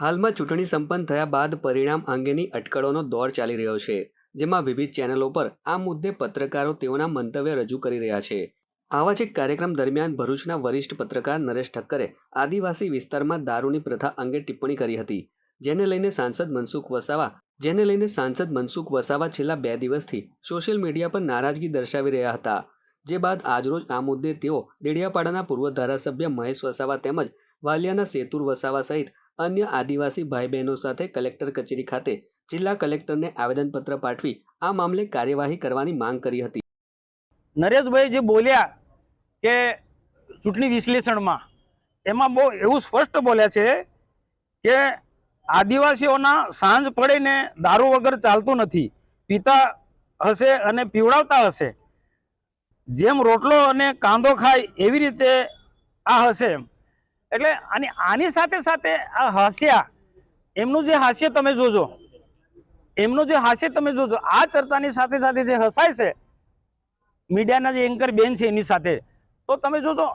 હાલમાં ચૂંટણી સંપન્ન થયા બાદ પરિણામ અંગેની અટકળોનો દોર ચાલી રહ્યો છે, જેમાં વિવિધ ચેનલો પર આ મુદ્દે પત્રકારો તેઓના મંતવ્ય રજૂ કરી રહ્યા છે. આવા જ એક કાર્યક્રમ દરમિયાન ભરૂચના વરિષ્ઠ પત્રકાર નરેશ ઠક્કરે આદિવાસી વિસ્તારમાં દારૂની પ્રથા અંગે ટિપ્પણી કરી હતી, જેને લઈને સાંસદ મનસુખ વસાવા, જેને લઈને સાંસદ મનસુખ વસાવા છેલ્લા બે દિવસથી સોશિયલ મીડિયા પર નારાજગી દર્શાવી રહ્યા હતા, જે બાદ આજરોજ આ મુદ્દે તેઓ દેડિયાપાડાના પૂર્વ ધારાસભ્ય મહેશ વસાવા તેમજ વાલિયાના સેતુર વસાવા સહિત અન્ય આદિવાસી ભાઈ બહેનો સાથે કલેક્ટર કચેરી ખાતે જિલ્લા કલેક્ટરને આવેદનપત્ર પાઠવી આ મામલે કાર્યવાહી કરવાની માંગ કરી હતી. નરેશભાઈ જે બોલ્યા કે ચૂંટણી વિશ્લેષણમાં, એમાં બહુ એવું સ્પષ્ટ બોલ્યા છે કે આદિવાસીઓના સાંજ પડીને દારૂ વગર ચાલતું નથી, પીતા હશે અને પીવડાવતા હશે. જેમ રોટલો અને કાંદો ખાય એવી રીતે આ હશે એટલે આની આની સાથે સાથે આ હાસ્યા, એમનું જે હાસ્ય તમે જોજો, એમનું જે હાસ્ય તમે જોજો, આ ચર્ચાની સાથે સાથે જે હસાય છે, મીડિયાના જે એન્કર બેન છે એની સાથે, તો તમે જોજો,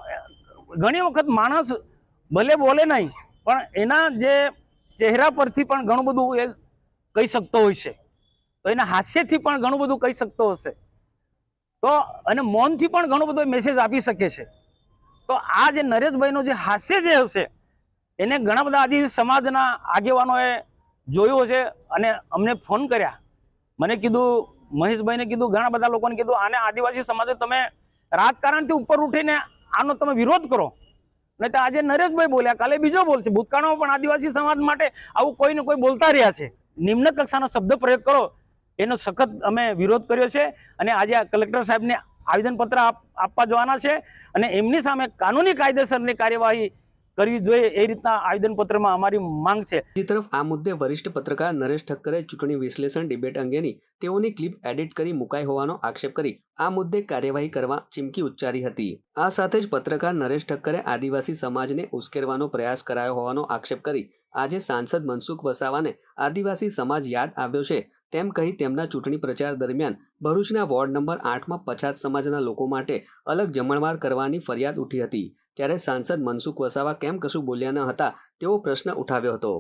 ઘણી વખત માણસ ભલે બોલે નહીં, પણ એના જે ચહેરા પરથી પણ ઘણું બધું એ કહી શકતો હોય છે. તો એના હાસ્યથી પણ ઘણું બધું કહી શકતો હશે. તો અને મૌનથી પણ ઘણો બધો મેસેજ આપી શકે છે. તો આ જે નરેશભાઈનું જે હાસ્ય જે હશે, એને ઘણા બધા આદિવાસી સમાજના આગેવાનોએ જોયું છે અને અમને ફોન કર્યા. મને કીધું, મહેશભાઈને કીધું, ઘણા બધા લોકોને કીધું, આને આદિવાસી સમાજે તમે રાજકારણથી ઉપર ઉઠીને આનો તમે વિરોધ કરો. નહીં તો આજે નરેશભાઈ બોલ્યા, કાલે બીજો બોલશે. ભૂતકાળમાં પણ આદિવાસી સમાજ માટે આવું કોઈ ને કોઈ બોલતા રહ્યા છે. નિમ્ન કક્ષાનો શબ્દ પ્રયોગ કરો. એનો સખત અમે વિરોધ કર્યો છે અને આજે કલેક્ટર સાહેબને આવેદનપત્ર આપ- આપવા જવાના છે અને એમની સામે કાનૂની કાયદેસરની કાર્યવાહી કરવી જોઈએ એ રીતના આવેદનપત્રમાં અમારી માંગ છે. બીજી તરફ આ મુદ્દે વરિષ્ઠ પત્રકાર નરેશ ઠક્કરે ચૂંટણી વિશ્લેષણ ડિબેટ અંગેની તેઓની ક્લિપ એડિટ કરી મુકાઈ હોવાનો આક્ષેપ કરી આ મુદ્દે કાર્યવાહી કરવા ચીમકી ઉચ્ચારી હતી. આ સાથે જ પત્રકાર નરેશ ઠક્કરે આદિવાસી સમાજને ઉશ્કેરવાનો પ્રયાસ કરાયો હોવાનો આક્ષેપ કરી આજે સાંસદ મનસુખ વસાવાને આદિવાસી સમાજ યાદ આવ્યો છે તેમ કહી તેમના ચૂંટણી પ્રચાર દરમિયાન ભરૂચના વોર્ડ નંબર આઠમાં પછાત સમાજના લોકો માટે અલગ જમણવાર કરવાની ફરિયાદ ઉઠી હતી. ત્યારે સાંસદ મનસુખ વસાવા કેમ કશું બોલ્યા ન હતા તેવો પ્રશ્ન ઉઠાવ્યો હતો.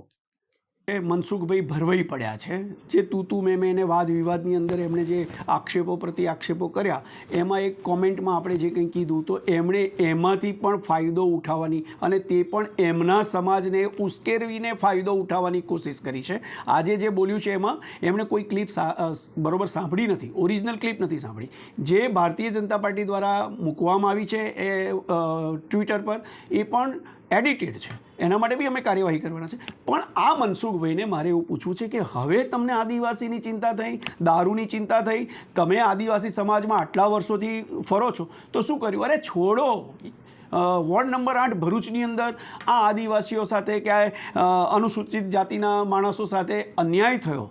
એ મનસુખભાઈ ભરવાઈ પડ્યા છે. જે તૂતુ મેં મેં એને વાદ વિવાદની અંદર એમણે જે આક્ષેપો પ્રતિ આક્ષેપો કર્યા, એમાં એક કોમેન્ટમાં આપણે જે કંઈ કીધું તો એમણે એમાંથી પણ ફાયદો ઉઠાવવાની અને તે પણ એમના સમાજને ઉશ્કેરવીને ફાયદો ઉઠાવવાની કોશિશ કરી છે. આજે જે બોલ્યું છે એમાં, એમણે કોઈ ક્લિપ બરોબર સાંભળી નથી, ઓરિજિનલ ક્લિપ નથી સાંભળી. જે ભારતીય જનતા પાર્ટી દ્વારા મૂકવામાં આવી છે એ ટ્વિટર પર, એ પણ એડિટેડ છે. એના માટે બી અમે કાર્યવાહી કરવાના છે. પણ આ મનસુખભાઈને મારે એવું પૂછવું છે કે હવે તમને આદિવાસીની ચિંતા થઈ, દારૂની ચિંતા થઈ, તમે આદિવાસી સમાજમાં આટલા વર્ષોથી ફરો છો, તો શું કર્યું? અરે છોડો. વોર્ડ નંબર આઠ ભરૂચની અંદર આ આદિવાસીઓ સાથે ક્યાંય અનુસૂચિત જાતિના માણસો સાથે અન્યાય થયો.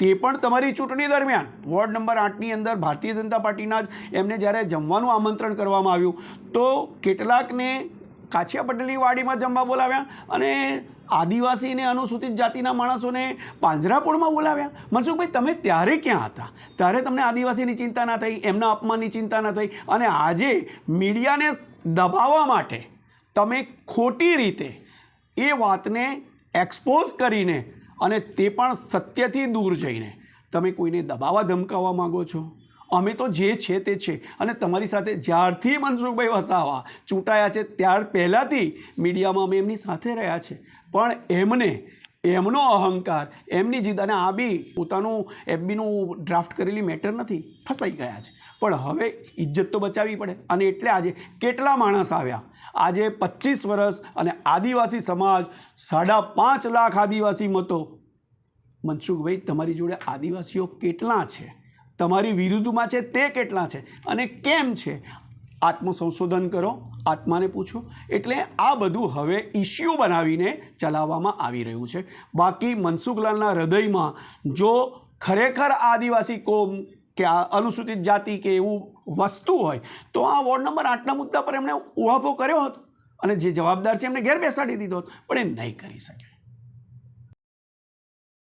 તે પણ તમારી ચૂંટણી દરમિયાન. વોર્ડ નંબર આઠની અંદર ભારતીય જનતા પાર્ટીના જ એમને જ્યારે જમવાનું આમંત્રણ કરવામાં આવ્યું, તો કેટલાકને કાછિયા પટેલની વાડીમાં જમવા બોલાવ્યા અને આદિવાસી અને અનુસૂચિત જાતિના માણસોને પાંજરાપોળમાં બોલાવ્યા. મનસુખભાઈ તમે ત્યારે ક્યાં હતા? ત્યારે તમને આદિવાસીની ચિંતા ના થઈ, એમના અપમાનની ચિંતા ના થઈ. અને આજે મીડિયાને દબાવવા માટે તમે ખોટી રીતે એ વાતને એક્સપોઝ કરીને અને તે પણ સત્યથી દૂર જઈને તમે કોઈને દબાવવા ધમકાવવા માગો છો? અમે તો જે છે તે છે. અને તમારી સાથે જ્યારથી મનસુખભાઈ વસાવા ચૂંટાયા છે, ત્યાર પહેલાંથી મીડિયામાં અમે એમની સાથે રહ્યા છે. પણ એમને, એમનો અહંકાર, એમની જીદ અને આ બી પોતાનું એફબીનું ડ્રાફ્ટ કરેલી મેટર નથી, ફસાઈ ગયા છે. પણ હવે ઇજ્જત તો બચાવવી પડે. અને એટલે આજે કેટલા માણસ આવ્યા? આજે પચીસ વર્ષ અને આદિવાસી સમાજ સાડા પાંચ લાખ આદિવાસી મતો. મનસુખભાઈ, તમારી જોડે આદિવાસીઓ કેટલા છે? તમારી વિરુદ્ધમાં છે તે કેટલા છે અને કેમ છે? આત્મસંશોધન કરો, આત્માને પૂછો. એટલે આ બધું હવે ઇસ્યુ બનાવીને ચલાવવામાં આવી રહ્યું છે. બાકી મનસુખલાલના હૃદયમાં જો ખરેખર આદિવાસી કોમ કે આ અનુસૂચિત જાતિ કે એવું વસ્તુ હોય, તો આ વોર્ડ નંબર આઠના મુદ્દા પર એમણે ઉહાપો કર્યો હતો અને જે જવાબદાર છે એમને ઘેર બેસાડી દીધો હતો. પણ એ નહીં કરી શકે.